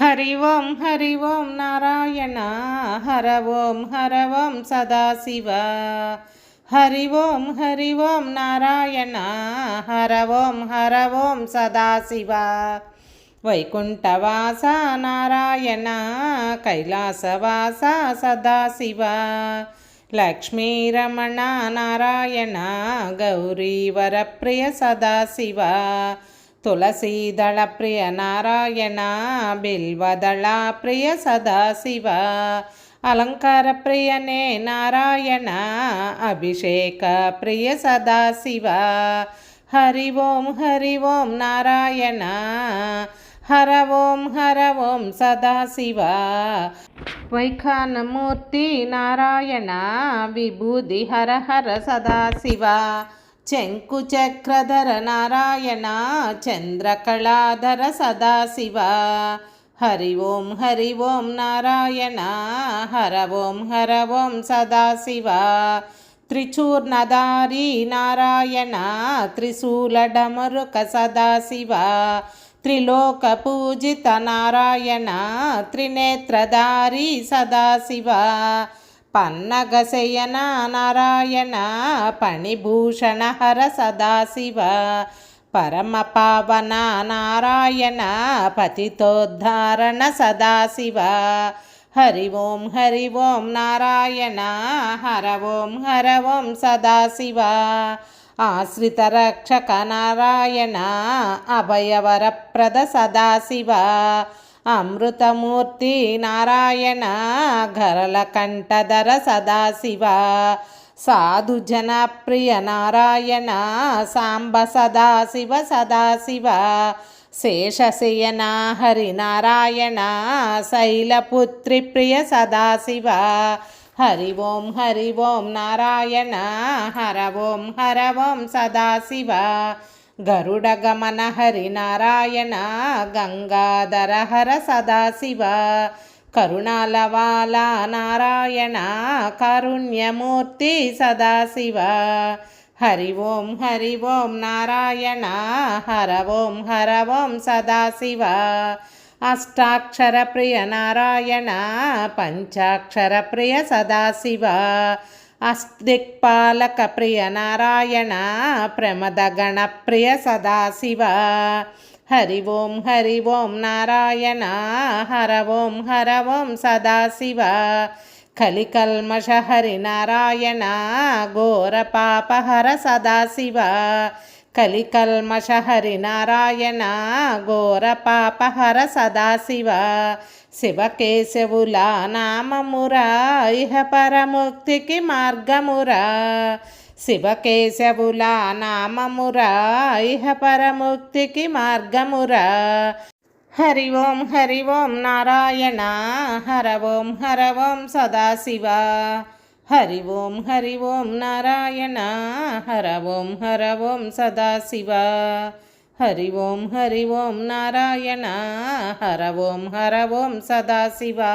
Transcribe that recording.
హరి ఓం హరి ఓం నారాయణ హర ఓం హర ఓం సదాశివ. హరి ఓం హరి ఓం నారాయణ హర ఓం హర ఓం సదాశివ. వైకుంఠవాస నారాయణ కైలాసవాస సదాశివ. లక్ష్మీరమణ నారాయణ గౌరీ వరప్రియ సదాశివ. తులసీదళ ప్రియ నారాయణ బిల్వదళ ప్రియ సదాశివ అలంకార ప్రియనే నారాయణ అభిషేక ప్రియ సదాశివ హరి ఓం హరి ఓం నారాయణ హర ఓం హర ఓం సదాశివ వైఖానమూర్తి నారాయణ విభూది హర హర సదాశివ చెంకు చక్రధర నారాయణ చంద్రకళాధర సదాశివ. హరి ఓం హరి ఓం నారాయణ హర ఓం హర ఓం సదాశివ. త్రిచూర్ణధారి నారాయణ త్రిశూలడమరుక సదాశివ. త్రిలోక పూజిత నారాయణ త్రినేత్రధారి సదాశివ. పన్నగశయన నారాయణ పణిభూషణ హర సదాశివ పరమ పావన నారాయణ పతితోద్ధారణ సదాశివ. హరి ఓం హరి ఓం నారాయణ హర ఓం హర ఓం సదాశివ. ఆశ్రితరక్షక నారాయణ అభయవరప్రద సదాశివ. అమృతమూర్తి నారాయణ ఘరల కంఠధర సదాశివ సాధు జనప్రియ నారాయణ సాంబ సదాశివ సదాశివ శేషశయన హరి నారాయణ శైలపుత్రి ప్రియ సదాశివ. హరి ఓం హరి ఓం నారాయణ హర ఓం హర ఓం సదాశివ. గరుడగమన హరి నారాయణ గంగాధర హర సదాశివ కరుణాలవాల నారాయణ కారుణ్యమూర్తి సదాశివ. హరి ఓం హరి ఓం నారాయణ హర ఓం హర ఓం సదాశివ. అష్టాక్షర ప్రియ నారాయణ పంచాక్షర ప్రియ సదాశివ. అస్దిక్పాలక ప్రియ నారాయణ ప్రమదగణ ప్రియ సదాశివ. హరి ఓం హరి ఓం నారాయణ హర ఓం హర ఓం సదాశివ. కలికల్మష హరి నారాయణ ఘోర పాపహర సదాశివ. కలికల్మష హరి నారాయణ ఘోర పాపహర సదాశివ. శివకేశవులా నామమురా ఇహ పరముక్తికి మార్గమురా. శివకేశవులా నామమురా ఇహ పరముక్తికి మార్గమురా. హరి ఓం హరి ఓం నారాయణ హర ఓం హర ఓం సదాశివ. హరి ఓం హరి ఓం నారాయణ హర ఓం హర ఓం సదాశివ. हरि ओं हरि ओं नारायण हर ओं हर ओं सदाशिवा।